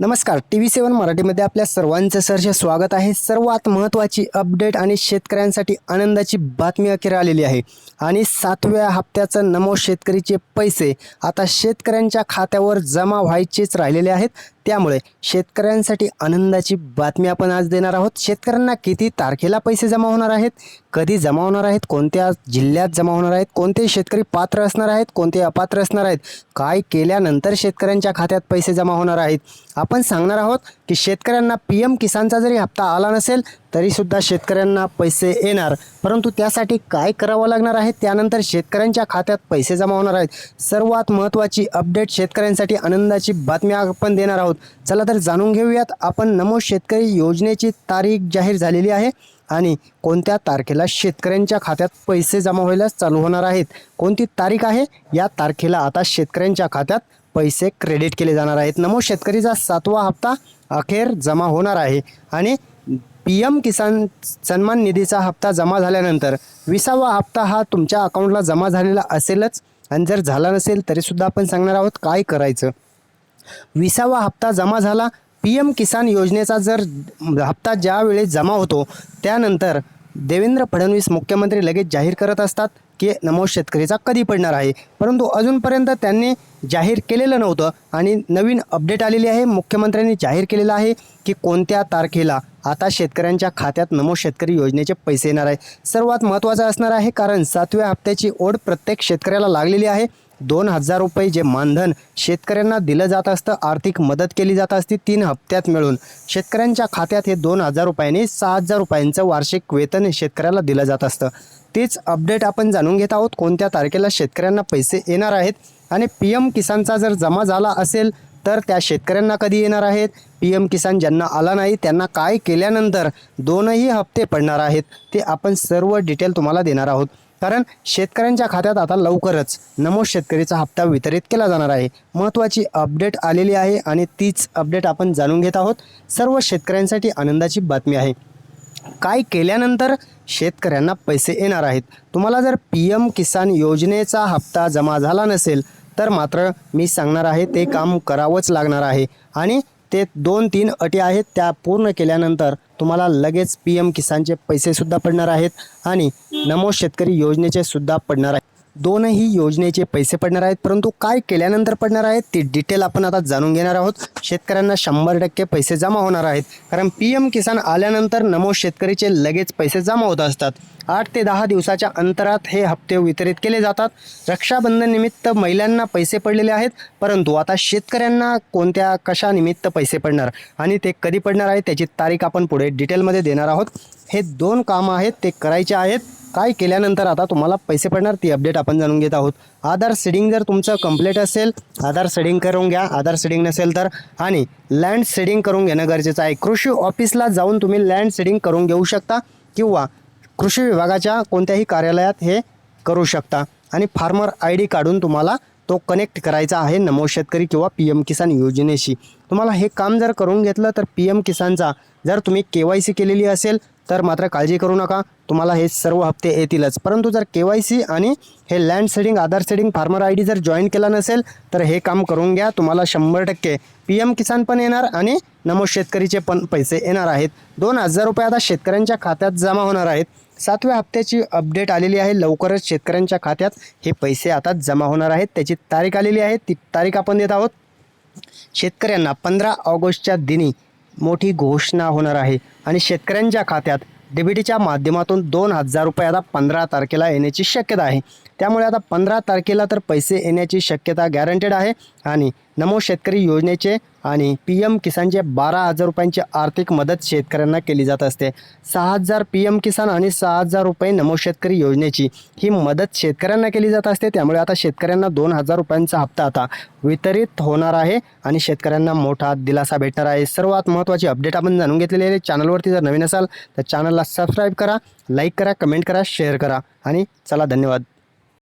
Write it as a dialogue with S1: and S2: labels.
S1: नमस्कार T V सेवन मराठीमध्ये आपल्या सर्वांचं सहर्ष स्वागत आहे. सर्वात महत्त्वाची अपडेट आणि शेतकऱ्यांसाठी आनंदाची बातमी अखेर आलेली आहे. आणि सातव्या हप्त्याचं नमो शेतकरीचे पैसे आता शेतकऱ्यांच्या खात्यावर जमा व्हायचेच राहिलेले आहेत. त्यामुळे शेतकऱ्यांसाठी आनंदाची बातमी आपण आज देणार आहोत. शेतकऱ्यांना किती तारखेला पैसे जमा होणार आहेत? कधी जमा होणार आहेत? कोणत्या जिल्ह्यात जमा होणार आहेत? कोणते शेतकरी पात्र असणार आहेत? कोणते अपात्र असणार आहेत? काय केल्यानंतर शेतकऱ्यांच्या खात्यात पैसे जमा होणार आहेत? आपण सांगणार आहोत की शेतकऱ्यांना पी एम किसानचा जरी हप्ता आला नसेल तरीसुद्धा शेतकऱ्यांना पैसे येणार. परंतु त्यासाठी काय करावं लागणार आहे? त्यानंतर शेतकऱ्यांच्या खात्यात पैसे जमा होणार आहेत. सर्वात महत्त्वाची अपडेट शेतकऱ्यांसाठी आनंदाची बातमी आपण देणार आहोत. चला तर जाणून घेऊयात. आपण नमो शेतकरी योजनेची तारीख जाहीर झालेली आहे आणि कोणत्या तारखेला शेतकऱ्यांच्या खात्यात पैसे जमा व्हायला चालू होणार आहेत? कोणती तारीख आहे? या तारखेला आता शेतकऱ्यांच्या खात्यात पैसे क्रेडिट केले जाणार आहेत. नमो शेतकरीचा सातवा हप्ता अखेर जमा होणार आहे. आणि पी एम किसान सन्मान निधीचा हप्ता जमा झाल्यानंतर विसावा हप्ता हा तुमच्या अकाउंटला जमा झालेला असेलच. आणि जर झाला नसेल तरीसुद्धा आपण सांगणार आहोत काय करायचं. विसावा हप्ता जमा झाला. पी एम किसान योजनेचा जर हप्ता ज्या वेळेस जमा होतो त्यानंतर देवेंद्र फडणवीस मुख्यमंत्री लगेच जाहीर करत असतात की नमो शेतकरीचा कधी पडणार आहे. परंतु अजूनपर्यंत त्यांनी जाहीर केलेलं नव्हतं आणि नवीन अपडेट आलेली आहे. मुख्यमंत्र्यांनी जाहीर केलेलं आहे की कोणत्या तारखेला आता शेतकऱ्यांच्या खात्यात नमो शेतकरी योजनेचे पैसे येणार आहे. सर्वात महत्त्वाचं असणार आहे कारण सातव्या हप्त्याची ओढ प्रत्येक शेतकऱ्याला लागलेली आहे. दोन हजार रुपये जे मानधन शेतकऱ्यांना दिलं जात असतं आर्थिक मदत केली जात असती तीन हप्त्यात मिळून. शेतकऱ्यांच्या खात्यात हे दोन हजार रुपयांनी सहा हजार रुपयांचं वार्षिक वेतन शेतकऱ्याला दिलं जात असतं. तेच अपडेट आपण जाणून घेत आहोत कोणत्या तारखेला शेतकऱ्यांना पैसे येणार आहेत आणि पी एम किसानचा जर जमा झाला असेल तर त्या शेतकऱ्यांना कधी येणार आहेत? पी एम किसान ज्यांना आला नाही त्यांना काय केल्यानंतर दोनही हप्ते पडणार आहेत ते आपण सर्व डिटेल तुम्हाला देणार आहोत. कारण शेतकऱ्यांच्या खात्यात आता लवकरच नमो शेतकरीचा हप्ता वितरित केला जाणार आहे. महत्त्वाची अपडेट आलेली आहे आणि तीच अपडेट आपण जाणून घेत आहोत. सर्व शेतकऱ्यांसाठी आनंदाची बातमी आहे. काय केल्यानंतर शेतकऱ्यांना पैसे येणार आहेत? तुम्हाला जर पी एम किसान योजनेचा हप्ता जमा झाला नसेल तर मात्र मी सांगणार आहे ते काम करावंच लागणार आहे. आणि ते दोन तीन अटी आहेत त्या पूर्ण केल्यानंतर तुम्हाला लगेच पी एम किसानचे पैसेसुद्धा पडणार आहेत. आणि नमो शेतकरी योजनेचे सुद्धा पडणार आहेत दोनही योजनेचे पैसे पडणार आहेत परंतु काय केल्यानंतर पडणार आहेत ती डिटेल आपण आता जाणून घेणार आहोत. शेतकऱ्यांना शंभर टक्के पैसे जमा होणार आहेत. कारण पी एम किसान आल्यानंतर नमो शेतकरीचे लगेच पैसे जमा होत असतात. आठ ते दहा दिवसाच्या अंतरात हे हप्ते वितरित केले जातात. रक्षाबंधन निमित्त महिलांना पैसे पडलेले आहेत परंतु आता शेतकऱ्यांना कोणत्या कशा निमित्त पैसे पडणार आणि ते कधी पडणार आहे त्याची तारीख आपण पुढे डिटेलमध्ये देणार आहोत. हे दोन कामं आहेत ते करायचे आहेत. काय केल्यानंतर आता तुम्हाला पैसे पडणार ती अपडेट आपण जाणून घेत आहोत. आधार सेडिंग जर तुमचं कंप्लीट असेल आधार सेडिंग करून घ्या. आधार सेडिंग नसेल तर आणि लँड सेडिंग करून घेणं गरजेचं आहे. कृषी ऑफिसला जाऊन तुम्ही लँड सेडिंग करून घेऊ शकता किंवा कृषी विभागाच्या कोणत्याही कार्यालयात हे करू शकता. आणि फार्मर आय डी काढून तुम्हाला तो कनेक्ट करायचा आहे नमो शेतकरी किंवा पी एम किसान योजनेशी. तुम्हाला हे काम जर करून घेतलं तर पी एम किसानचा जर तुम्ही के वाय सी केलेली असेल तर मात्र काळजी करू नका. तुम्हाला हे सर्व हप्ते येतीलच. परंतु जर के वाय सी आणि हे land seeding Aadhaar seeding farmer I D जर जॉईन केला नसेल तर हे काम करून घ्या. तुम्हाला शंभर टक्के पी एम किसान पण येणार आणि नमो शेतकरीचे पण पैसे येणार आहेत. दोन हजार रुपये आता शेतकऱ्यांच्या खात्यात जमा होणार आहेत. सातव्या हप्त्याची अपडेट आलेली आहे. लवकरच शेतकऱ्यांच्या खात्यात हे पैसे आता जमा होणार आहेत. त्याची तारीख आलेली आहे. ती तारीख आपण देत आहोत. शेतकऱ्यांना पंधरा ऑगस्टच्या दिनी मोठी घोषणा होणार आहे. आणि शेतकऱ्यांच्या खात्यात डीबीटीच्या माध्यमातून दोन हजार रुपये आता पंधरा तारखेला येण्याची शक्यता आहे. त्यामुळे आता पंधरा तारखेला तर पैसे येण्याची शक्यता गॅरंटेड आहे. आणि नमो शेतकरी योजनेचे आणि पी एम किसानचे बारा हजार रुपयांची आर्थिक मदत शेतकऱ्यांना केली जात असते. सहा हजार पी एम किसान आणि सहा हजार रुपये नमो शेतकरी योजनेची ही मदत शेतकऱ्यांना केली जात असते. त्यामुळे आता शेतकऱ्यांना दोन हजार रुपयांचा हप्ता आता वितरित होणार आहे आणि शेतकऱ्यांना मोठा दिलासा भेटणार आहे. सर्वात महत्त्वाची अपडेट आपण जाणून घेतलेली आहे. चॅनलवरती जर नवीन असाल तर चॅनलला सबस्क्राईब करा लाईक करा कमेंट करा शेअर करा आणि चला धन्यवाद.